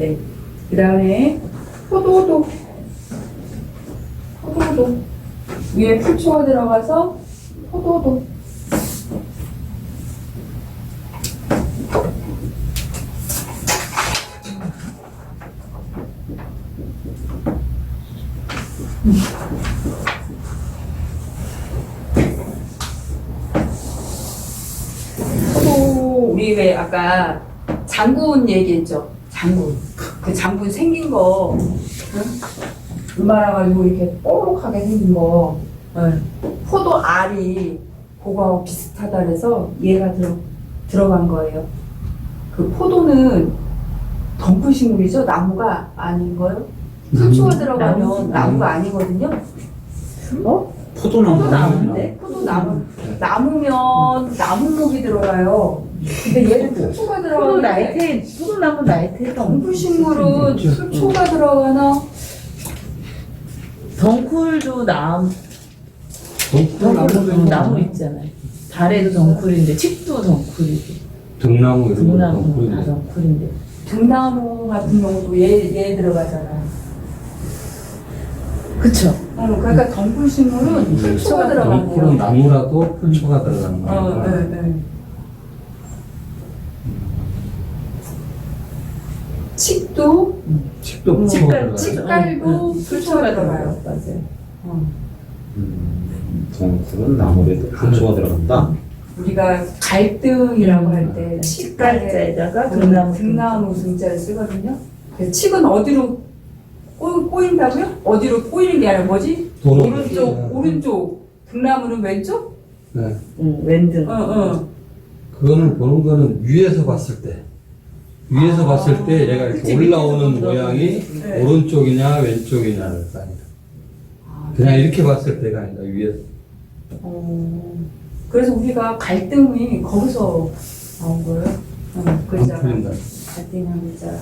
네. 그 다음에 포도도. 포도도. 위에 풀초가 들어가서 포도도. 포도 우리 왜 아까 장군 얘기했죠? 장군. 그 장군 생긴 거, 응? 얼마나 가지고 이렇게 뽀록하게 생긴 거, 응. 포도 알이 그거하고 비슷하다 그래서 얘가 들어, 들어간 거예요. 그 포도는 덩쿨식물이죠? 나무가 아닌 거요? 풀초가 들어가면 나무가 아니거든요? 어? 포도나무 포도나무인데? 포도 나무. 나무면 나무목이 들어가요. 근데 얘는 풀초가 포도 들어가는데 나이테, 포도나무 나이테가 덩쿨식물은 풀초가 들어가나? 덩쿨도 나무, 덩쿨나무 덩쿨 나무 있잖아요. 달에도 덩쿨인데, 칡도 덩쿨이고, 등나무 이런 거 등나무 다 덩쿨인데. 등나무 같은 경우도 얘, 얘 들어가잖아. 그쵸? 어, 그러니까 덩쿨식물은 풀초가 들어간 덩쿨은 거예요. 나무라도 풀초가 들어가는 어, 거니까 네, 네. 칡도 칡도 음, 들어가요 칡깔도 응, 풀초가 들어가요. 맞아요. 어. 음, 덩쿨은 나무에도 풀초가 들어간다. 우리가 갈등이라고 할 때 칡갈자에다가 등나무, 등나무. 등나무 등자를 쓰거든요. 그 칡은 어디로 꼬, 꼬인다고요? 어디로 꼬이는 게 아니라 뭐지? 도로 오른쪽, 오른쪽. 등나무는 왼쪽? 네. 응, 왼등. 어, 어. 그거는 보는 거는 위에서 봤을 때 위에서 아. 봤을 때 얘가 이렇게 그치, 올라오는 밑에서 모양이 네. 오른쪽이냐 왼쪽이냐를 아니다 아, 그냥 이렇게 봤을 때가 아니다 위에서 어. 그래서 우리가 갈등이 거기서 나온 거예요. 어, 안. 풀린다 갈등한 글자.